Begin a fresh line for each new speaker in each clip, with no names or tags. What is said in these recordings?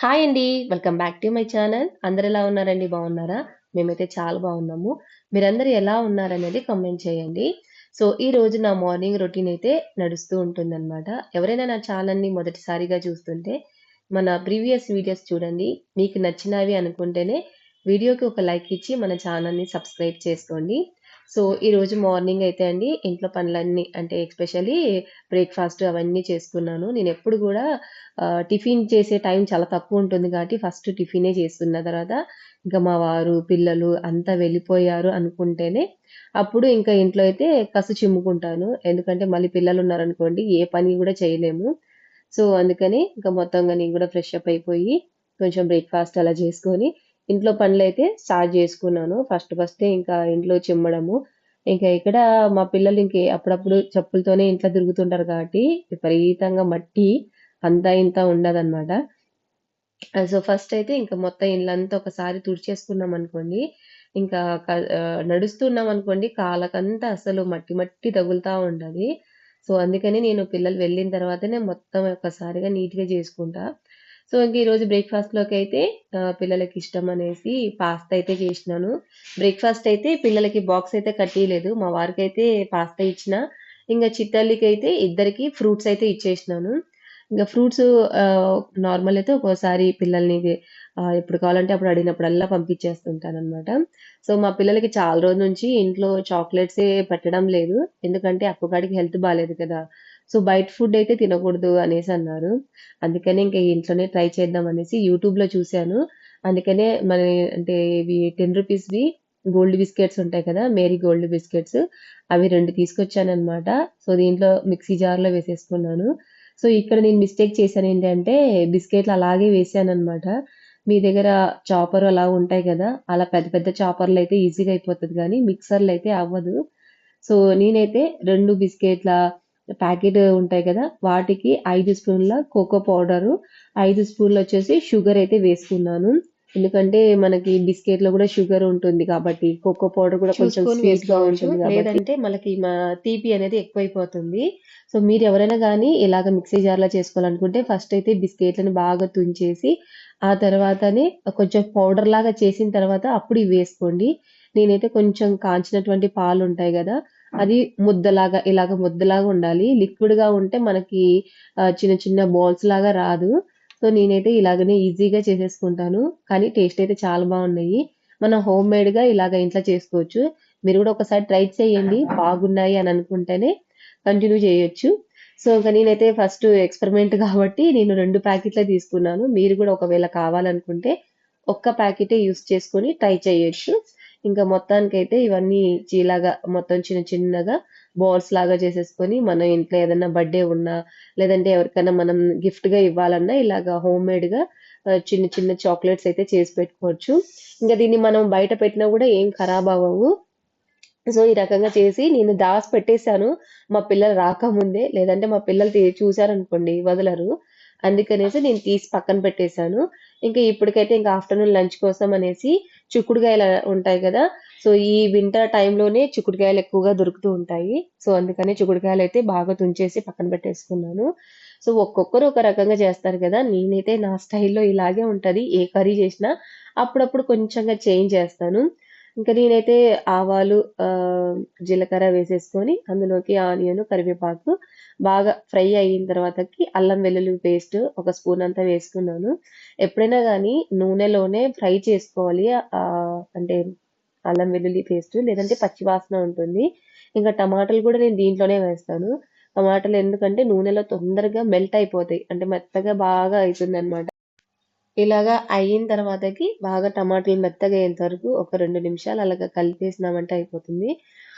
Hi అండి welcome back to my channel అందరు ఎలా ఉన్నారండి? బాగున్నారా? మేమైతే చాలా బాగున్నాము. మీరందరూ ఎలా ఉన్నారనేది కమెంట్ చేయండి. సో ఈ రోజు నా మార్నింగ్ రొటీన్ అయితే నడుస్తూ ఉంటుందన్నమాట. ఎవరైనా నా ఛానల్ని మొదటిసారిగా చూస్తుంటే మన ప్రీవియస్ వీడియోస్ చూడండి. మీకు నచ్చినవి అనుకుంటేనే వీడియోకి ఒక లైక్ ఇచ్చి మన ఛానల్ని సబ్స్క్రైబ్ చేసుకోండి. సో ఈరోజు మార్నింగ్ అయితే అండి ఇంట్లో పనులన్నీ అంటే ఎక్స్పెషల్లీ బ్రేక్ఫాస్ట్ అవన్నీ చేసుకున్నాను. నేను ఎప్పుడు కూడా టిఫిన్ చేసే టైం చాలా తక్కువ ఉంటుంది కాబట్టి ఫస్ట్ టిఫినే చేస్తున్న తర్వాత ఇంకా మా వారు పిల్లలు అంతా వెళ్ళిపోయారు అనుకుంటేనే అప్పుడు ఇంకా ఇంట్లో అయితే కసు చిమ్ముకుంటాను. ఎందుకంటే మళ్ళీ పిల్లలు ఉన్నారనుకోండి ఏ పని కూడా చేయలేము. సో అందుకని ఇంకా మొత్తంగా నేను కూడా ఫ్రెష్ అప్ అయిపోయి కొంచెం బ్రేక్ఫాస్ట్ అలా చేసుకొని ఇంట్లో పనులు అయితే స్టార్ట్ చేసుకున్నాను. ఫస్ట్ ఫస్టే ఇంకా ఇంట్లో చిమ్మడము. ఇంకా ఇక్కడ మా పిల్లలు ఇంకే అప్పుడప్పుడు చెప్పులతోనే ఇంట్లో తిరుగుతుంటారు కాబట్టి విపరీతంగా మట్టి అంతా ఇంత ఉండదన్నమాట. సో ఫస్ట్ అయితే ఇంకా మొత్తం ఇల్లంతా ఒకసారి తుడిచేసుకున్నాం అనుకోండి. ఇంకా నడుస్తున్నాం అనుకోండి కాళ్ళకంతా అసలు మట్టి మట్టి తగులుతూ ఉండదు సో అందుకని నేను పిల్లలు వెళ్ళిన తర్వాతనే మొత్తం ఒకసారిగా నీట్గా చేసుకుంటా. సో ఇంక ఈరోజు బ్రేక్ఫాస్ట్లోకి అయితే పిల్లలకి ఇష్టం అనేసి పాస్తా అయితే చేసినాను. బ్రేక్ఫాస్ట్ అయితే పిల్లలకి బాక్స్ అయితే కట్టియలేదు. మా వారికి అయితే పాస్తా ఇచ్చిన ఇంకా చిత్తల్లికి అయితే ఇద్దరికి ఫ్రూట్స్ అయితే ఇచ్చేసినాను. ఇంకా ఫ్రూట్స్ నార్మల్ అయితే ఒక్కోసారి పిల్లల్ని ఎప్పుడు కావాలంటే అప్పుడు అడిగినప్పుడల్లా పంపించేస్తుంటాను అనమాట సో మా పిల్లలకి చాలా రోజుల నుంచి ఇంట్లో చాక్లెట్స్ పెట్టడం లేదు. ఎందుకంటే అక్కగాడికి హెల్త్ బాగాలేదు కదా. సో బయట ఫుడ్ అయితే తినకూడదు అనేసి అన్నారు. అందుకని ఇంకా ఇంట్లోనే ట్రై చేద్దాం అనేసి యూట్యూబ్లో చూశాను. అందుకనే మన అంటే ఇవి టెన్ రూపీస్వి గోల్డ్ బిస్కెట్స్ ఉంటాయి కదా మేరీ గోల్డ్ బిస్కెట్స్ అవి రెండు తీసుకొచ్చాను అనమాట సో దీంట్లో మిక్సీ జార్లో వేసేసుకున్నాను. సో ఇక్కడ నేను మిస్టేక్ చేశాను ఏంటంటే బిస్కెట్లు అలాగే వేసాను అనమాట మీ దగ్గర చాపర్ అలా ఉంటాయి కదా అలా పెద్ద పెద్ద చాపర్లు అయితే ఈజీగా అయిపోతుంది కానీ మిక్సర్లు అయితే అవ్వదు. సో నేనైతే రెండు బిస్కెట్ల ప్యాకెట్ ఉంటాయి కదా వాటికి ఐదు స్పూన్ల కోకో పౌడర్ ఐదు స్పూన్లు వచ్చేసి షుగర్ అయితే వేసుకున్నాను. ఎందుకంటే మనకి బిస్కెట్లో కూడా షుగర్ ఉంటుంది కాబట్టి కోకో పౌడర్ కూడా కొంచెం
స్వీట్గా.
ఉంటుంది లేదంటే మనకి మా తీపి అనేది ఎక్కువైపోతుంది. సో మీరు ఎవరైనా కానీ ఇలాగ మిక్సీ జార్లో చేసుకోవాలనుకుంటే ఫస్ట్ అయితే బిస్కెట్లను బాగా తుంచేసి ఆ తర్వాతనే కొంచెం పౌడర్ లాగా చేసిన తర్వాత అప్పుడు ఇవి వేసుకోండి. నేనైతే కొంచెం కాంచినటువంటి పాలు ఉంటాయి కదా అది ముద్దలాగా ఇలాగ ముద్దలాగా ఉండాలి. లిక్విడ్గా ఉంటే మనకి చిన్న చిన్న బాల్స్ లాగా రాదు. సో నేనైతే ఇలాగనే ఈజీగా చేసేసుకుంటాను. కానీ టేస్ట్ అయితే చాలా బాగున్నాయి. మనం హోమ్ మేడ్గా ఇలాగ ఇంట్లో చేసుకోవచ్చు. మీరు కూడా ఒకసారి ట్రై చేయండి. బాగున్నాయి అని అనుకుంటేనే కంటిన్యూ చేయొచ్చు. సో ఇంకా నేనైతే ఫస్ట్ ఎక్స్పెరిమెంట్ కాబట్టి నేను రెండు ప్యాకెట్లే తీసుకున్నాను. మీరు కూడా ఒకవేళ కావాలనుకుంటే ఒక్క ప్యాకెటే యూస్ చేసుకొని ట్రై చేయొచ్చు. ఇంకా మొత్తానికైతే ఇవన్నీ ఇలాగా మొత్తం చిన్న చిన్నగా బాల్స్ లాగా చేసేసుకొని మనం ఇంట్లో ఏదైనా బర్త్డే ఉన్నా లేదంటే ఎవరికైనా మనం గిఫ్ట్గా ఇవ్వాలన్నా ఇలాగా హోమ్ మేడ్గా చిన్న చిన్న చాక్లెట్స్ అయితే చేసి పెట్టుకోవచ్చు. ఇంకా దీన్ని మనం బయట పెట్టినా కూడా ఏం ఖరాబ్ అవ్వవు. సో ఈ రకంగా చేసి నేను దాస్ పెట్టేశాను. మా పిల్లలు రాకముందే లేదంటే మా పిల్లలు తీ- చూశారనుకోండి వదలరు. అందుకనేసి నేను తీసి పక్కన పెట్టేశాను. ఇంకా ఇప్పటికైతే ఇంకా ఆఫ్టర్నూన్ లంచ్ కోసం అనేసి చిక్కుడుకాయలు ఉంటాయి కదా. సో ఈ వింటర్ టైంలోనే చిక్కుడుకాయలు ఎక్కువగా దొరుకుతూ ఉంటాయి. సో అందుకని చిక్కుడుకాయలు అయితే బాగా తుంచేసి పక్కన పెట్టేసుకున్నాను. సో ఒక్కొక్కరు ఒక రకంగా చేస్తారు కదా. నేనైతే నా స్టైల్లో ఇలాగే ఉంటుంది. ఏ కర్రీ చేసినా అప్పుడప్పుడు కొంచెంగా చేంజ్ చేస్తాను. ఇంకా నేనైతే ఆవాలు జీలకర్ర వేసేసుకొని అందులోకి ఆనియన్ కరివేపాకు బాగా ఫ్రై అయిన తర్వాతకి అల్లం వెల్లుల్లి పేస్ట్ ఒక స్పూన్ అంతా వేసుకున్నాను. ఎప్పుడైనా కానీ నూనెలోనే ఫ్రై చేసుకోవాలి. అంటే అల్లం వెల్లుల్లి పేస్ట్ లేదంటే పచ్చివాసన ఉంటుంది. ఇంకా టమాటాలు కూడా నేను దీంట్లోనే వేస్తాను. టమాటాలు ఎందుకంటే నూనెలో తొందరగా మెల్ట్ అయిపోతాయి. అంటే మెత్తగా బాగా అవుతుంది అనమాట ఇలాగా అయిన తర్వాతకి బాగా టమాటాలు మెత్తగా అయ్యేంత వరకు ఒక రెండు నిమిషాలు అలాగా కలిపేసినామంటే అయిపోతుంది.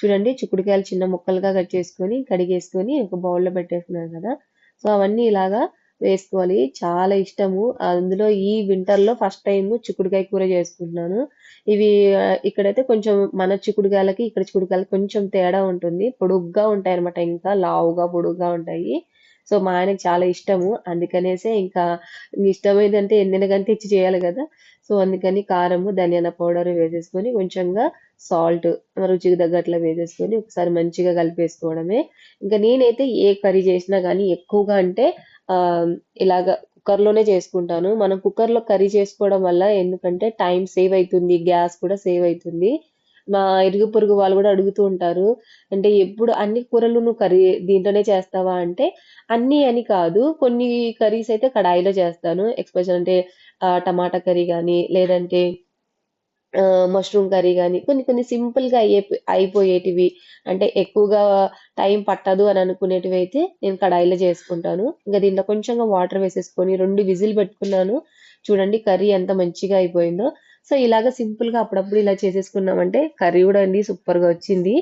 చూడండి చిక్కుడుకాయలు చిన్న ముక్కలుగా కట్ చేసుకొని కడిగేసుకొని ఒక బౌల్లో పెట్టేసుకున్నాను కదా. సో అవన్నీ ఇలాగా వేసుకోవాలి. చాలా ఇష్టము. అందులో ఈ వింటర్లో ఫస్ట్ టైం చిక్కుడుకాయ కూర చేసుకుంటున్నాను. ఇవి ఇక్కడైతే కొంచెం మన చిక్కుడుకాయలకి ఇక్కడ చిక్కుడుకాయలకి కొంచెం తేడా ఉంటుంది. పొడుగ్గా ఉంటాయి అనమాట ఇంకా లావుగా పొడుగ్గా ఉంటాయి. సో మా ఆయనకి చాలా ఇష్టము. అందుకనేసే ఇంకా ఇష్టమైందంటే ఎన్నెనగంటే ఇచ్చి చేయాలి కదా. సో అందుకని కారము ధనియాల పౌడర్ వేసేసుకొని కొంచెంగా సాల్ట్ రుచికి తగ్గట్లా వేసేసుకొని ఒకసారి మంచిగా కలిపేసుకోవడమే. ఇంకా నేనైతే ఏ కర్రీ చేసినా కానీ ఎక్కువగా అంటే ఆ ఇలాగ కుక్కర్‌లోనే చేసుకుంటాను. మనం కుక్కర్‌లో కర్రీ చేసుకోవడం వల్ల ఎందుకంటే టైం సేవ్ అవుతుంది గ్యాస్ కూడా సేవ్ అవుతుంది. మా ఇరుగు పొరుగు వాళ్ళు కూడా అడుగుతూ ఉంటారు. అంటే ఎప్పుడు అన్ని కూరలు నువ్వు కర్రీ దీంట్లోనే చేస్తావా అంటే, అన్నీ అని కాదు. కొన్ని కర్రీస్ అయితే కడాయిలో చేస్తాను. ఎక్స్పెషల్ అంటే టమాటా కర్రీ కానీ లేదంటే మష్రూమ్ కర్రీ కానీ కొన్ని కొన్ని సింపుల్‌గా అయ్యే అయిపోయేటివి అంటే ఎక్కువగా టైం పట్టదు అని అనుకునేటివి అయితే నేను కడాయిలో చేసుకుంటాను. ఇంకా దీంట్లో కొంచెంగా వాటర్ వేసేసుకొని రెండు విజిల్ పెట్టుకున్నాను. చూడండి కర్రీ ఎంత మంచిగా అయిపోయిందో. సో, ఇలాగ సింపుల్‌గా అప్పుడప్పుడు ఇలా చేసేసుకున్నామంటే కర్రీ కూడా అండి సూపర్‌గా వచ్చింది.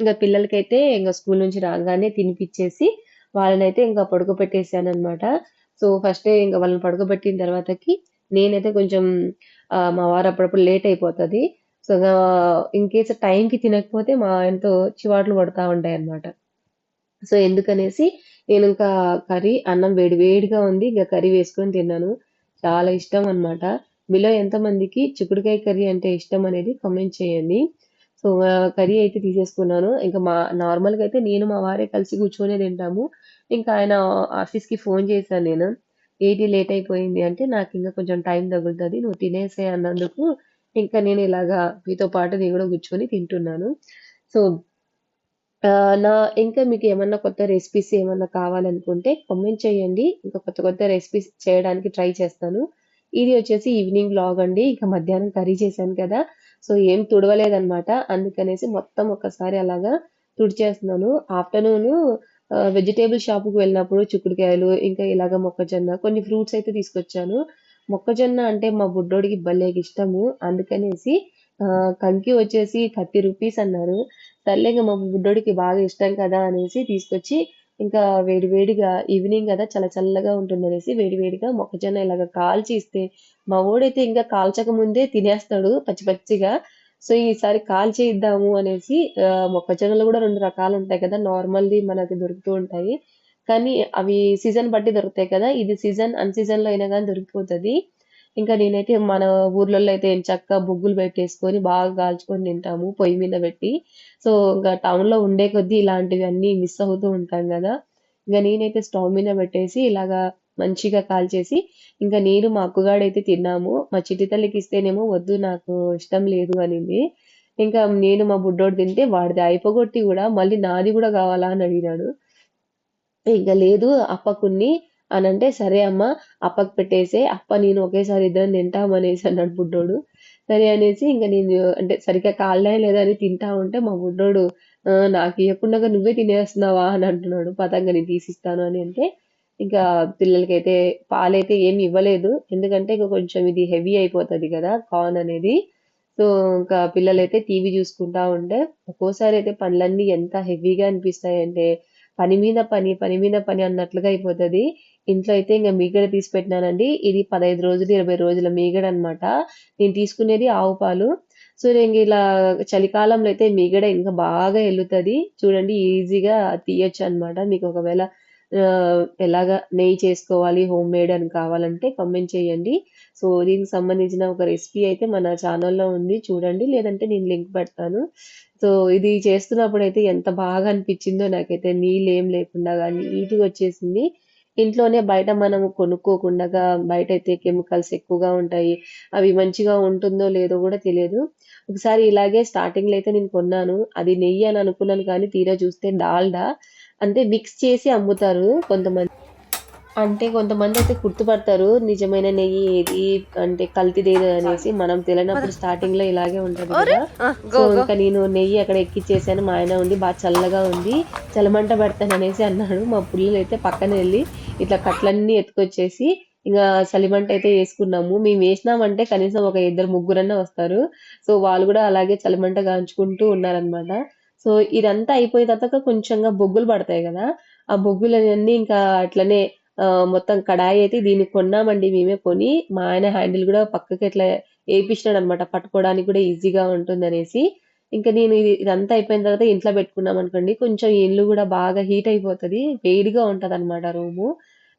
ఇంకా పిల్లలకైతే ఇంకా స్కూల్ నుంచి రాగానే తినిపించేసి వాళ్ళనైతే ఇంకా పడుకోబెట్టేసాను అనమాట సో, ఫస్టే ఇంకా వాళ్ళని పడుకోబెట్టిన తర్వాతకి నేనైతే కొంచెం మా వారు అప్పుడప్పుడు లేట్ అయిపోతుంది సో, ఇన్ ఇన్‌కేస్ టైంకి తినకపోతే మా ఆయనతో చివాట్లు కొడతూ ఉంటాయి అనమాట సో, ఎందుకనేసి నేను ఇంకా కర్రీ అన్నం వేడి వేడిగా ఉంది. ఇంకా కర్రీ వేసుకొని తిన్నాను. చాలా ఇష్టం అనమాట మీలో ఎంతమందికి చిక్కుడుకాయ కర్రీ అంటే ఇష్టం అనేది కామెంట్ చేయండి. సో, కర్రీ అయితే తీసేసుకున్నాను. ఇంకా మా నార్మల్‌గా అయితే నేను మా వారే కలిసి కూర్చొనే తింటాము. ఇంకా ఆయన ఆఫీస్‌కి ఫోన్ చేశాను నేను. ఏది లేట్ అయిపోయింది" అంటే, నాకు ఇంకా కొంచెం టైం తగులుతుంది నువ్వు తినేసే అన్నందుకు ఇంకా నేను ఇలాగా మీతో పాటు నేను కూడా కూర్చొని తింటున్నాను. సో నా ఇంకా మీకు ఏమన్నా కొత్త రెసిపీస్ ఏమన్నా కావాలనుకుంటే కామెంట్ చేయండి. ఇంకా కొత్త కొత్త రెసిపీస్ చేయడానికి ట్రై చేస్తాను. ఇది వచ్చేసి ఈవినింగ్ లాగ్ అండి. ఇక మధ్యాహ్నం కర్రీ చేశాను కదా! సో, ఏం తుడవలేదనమాట. అందుకనేసి మొత్తం ఒక్కసారి అలాగా తుడిచేస్తున్నాను. ఆఫ్టర్నూన్ వెజిటేబుల్ షాప్‌కి వెళ్ళినప్పుడు చిక్కుడుకాయలు, ఇంకా ఇలాగ మొక్కజొన్న కొన్ని ఫ్రూట్స్ అయితే తీసుకొచ్చాను. మొక్కజొన్న అంటే మా బుడ్డోడికి భలేగిష్టము. అందుకనేసి కంకి వచ్చేసి థర్టీ రూపీస్ అన్నారు. సర్లే మా బుడ్డోడికి బాగా ఇష్టం కదా! అనేసి తీసుకొచ్చి ఇంకా వేడివేడిగా ఈవినింగ్ కదా చల్ల చల్లగా ఉంటుందనేసి అనేసి వేడివేడిగా మొక్కజొన్న ఇలాగ కాల్చి ఇస్తే, మా ఓడైతే ఇంకా కాల్చక ముందే తినేస్తాడు పచ్చి పచ్చిగా. సో, ఈసారి కాల్చి ఇద్దాము అనేసి మొక్కజొన్నలు కూడా రెండు రకాలు ఉంటాయి కదా! నార్మల్‌ది మనకి దొరుకుతూ ఉంటాయి. కానీ అవి సీజన్ బట్టి దొరుకుతాయి కదా! ఇది సీజన్, అన్ సీజన్‌లో అయినా కానీ దొరికిపోతుంది ఇంకా నేనైతే మన ఊర్లలో అయితే చక్క బొగ్గులు పెట్టేసుకొని బాగా కాల్చుకొని తింటాము పొయ్యి మీద పెట్టి. సో, ఇంకా టౌన్‌లో ఉండే కొద్దీ ఇలాంటివన్నీ మిస్ అవుతూ ఉంటాం కదా ఇంకా నేనైతే స్టవ్ మీద పెట్టేసి ఇలాగా మంచిగా కాల్చేసి, ఇంకా నేను మా అక్కగాడైతే తిన్నాము. మా చిట్టి తల్లికిస్తేనేమో వద్దు నాకు ఇష్టం లేదు అనింది. ఇంకా నేను మా బుడ్డోడు తింటే వాడిది అయిపోగొట్టి కూడా మళ్ళీ నాది కూడా కావాలా అని అడిగినాడు. ఇంకా లేదు అప్పకున్ని అని అంటే "సరే అమ్మ అప్పకి పెట్టేసే అప్ప నేను ఒకేసారి ఇద్దరం తింటామనేసి అన్నాడు బుడ్డోడు. సరే అనేసి ఇంక నేను అంటే సరిగ్గా కాళ్ళే లేదా అని తింటా ఉంటే మా బుడ్డోడు నాకు ఇవ్వకుండా నువ్వే తినేస్తున్నావా" అని అంటున్నాడు. పతంగా నేను తీసిస్తాను అని అంటే, ఇంకా పిల్లలకైతే పాలైతే ఏమి ఇవ్వలేదు. ఎందుకంటే ఇంకా కొంచెం ఇది హెవీ అయిపోతుంది కదా కార్న్ అనేది. సో, ఇంకా పిల్లలైతే టీవీ చూసుకుంటా ఉంటే, ఒక్కోసారి అయితే పనులన్నీ ఎంత హెవీగా అనిపిస్తాయంటే, పని మీద పని, పని మీద పని అన్నట్లుగా అయిపోతుంది ఇంట్లో అయితే ఇంకా మీగడ తీసి పెట్టినానండి. ఇది 15 రోజులు, 20 రోజుల మీగడ అనమాట నేను తీసుకునేది ఆవు పాలు. సో, నేను ఇలా చలికాలంలో అయితే మీగడ ఇంకా బాగా ఎల్లుతది. చూడండి ఈజీగా తీయొచ్చనమాట. మీకు ఒకవేళ ఎలాగా నెయ్యి చేసుకోవాలి హోమ్ మేడ్ అని కావాలంటే కమెంట్ చేయండి. సో, దీనికి సంబంధించిన ఒక రెసిపీ అయితే మన ఛానల్లో ఉంది చూడండి. లేదంటే నేను లింక్ పెడతాను. సో, ఇది చేస్తున్నప్పుడు అయితే ఎంత బాగా అనిపించిందో నాకైతే నీళ్ళు ఏం లేకుండా కానీ నీట్‌గా వచ్చేసింది. ఇంట్లోనే బయట మనం బయట అయితే కెమికల్స్ ఎక్కువగా ఉంటాయి. అవి మంచిగా ఉంటుందో లేదో కూడా తెలియదు. ఒకసారి ఇలాగే స్టార్టింగ్‌లో అయితే నేను కొన్నాను. అది నెయ్యి అని అనుకున్నాను కానీ తీరా చూస్తే డాల్డా. అంటే మిక్స్ చేసి అమ్ముతారు కొంతమంది. అంటే కొంతమందైతే గుర్తుపడతారు. నిజమైన నెయ్యి ఏది అంటే కల్తీదేది అనేసి. మనం తెలియనప్పుడు స్టార్టింగ్‌లో ఇలాగే ఉంటది! సో. ఇంక నేను నెయ్యి అక్కడ ఎక్కిచ్చేసాను. మా ఆయన ఉండి "బా చల్లగా ఉంది. చలిమంట పెడతాననేసి" అన్నాడు. మా పుల్లలైతే పక్కన ఎళ్ళి ఇట్లా కట్లన్నీ ఎత్తుకొచ్చేసి ఇంగ చలిమంట అయితే యేసుకున్నాము. మేము యేసినామంటే కనీసం ఒక ఇద్దరు, ముగ్గురన్నా వస్తారు. సో, వాళ్ళు గూడా అలాగే చలిమంట గాంచుకుంటూ ఉన్నారనమాట. సో, ఇదంతా అయిపోయిన తర్వాత కొంచెంగా బొగ్గులు పడతాయి గదా! ఆ బొగ్గులయన్నీ ఇంకా అట్లనే మొత్తం కడాయి అయితే దీన్ని కొన్నామండి మేమే కొని. మా ఆయన హ్యాండిల్ కూడా పక్కకి ఇట్లా అనమాట పట్టుకోవడానికి కూడా ఈజీగా ఉంటుంది అనేసి ఇంకా నేను ఇది ఇదంతా అయిపోయిన తర్వాత ఇంట్లో పెట్టుకున్నామనుకోండి, కొంచెం ఇల్లు కూడా బాగా హీట్ అయిపోతుంది వేడిగా ఉంటుంది అనమాట రూము.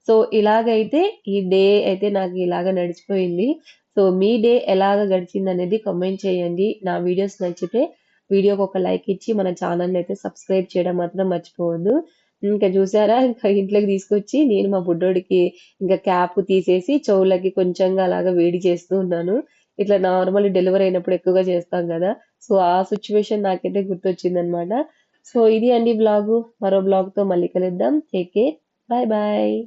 సో, ఇలాగైతే ఈ డే అయితే నాకు ఇలాగ నడిచిపోయింది. సో, మీ డే ఎలాగ గడిచింది అనేది కమెంట్ చేయండి. నా వీడియోస్ నచ్చితే వీడియోకి ఒక లైక్ ఇచ్చి మన ఛానల్ని అయితే సబ్స్క్రైబ్ చేయడం మాత్రం మర్చిపోవద్దు. ఇంకా చూసారా? ఇంకా ఇంట్లోకి తీసుకొచ్చి నేను మా బుడ్డోడికి ఇంకా క్యాప్ తీసేసి చెవులకి కొంచెంగా అలాగా వేడి చేస్తూ ఉన్నాను. ఇట్లా నార్మల్ డెలివరీ అయినప్పుడు ఎక్కువగా చేస్తాం కదా. సో ఆ సిచ్యువేషన్ నాకైతే గుర్తొచ్చిందనమాట. సో ఇది అండి బ్లాగు. మరో బ్లాగ్తో మళ్ళీ కలుద్దాం. Take care. Bye bye.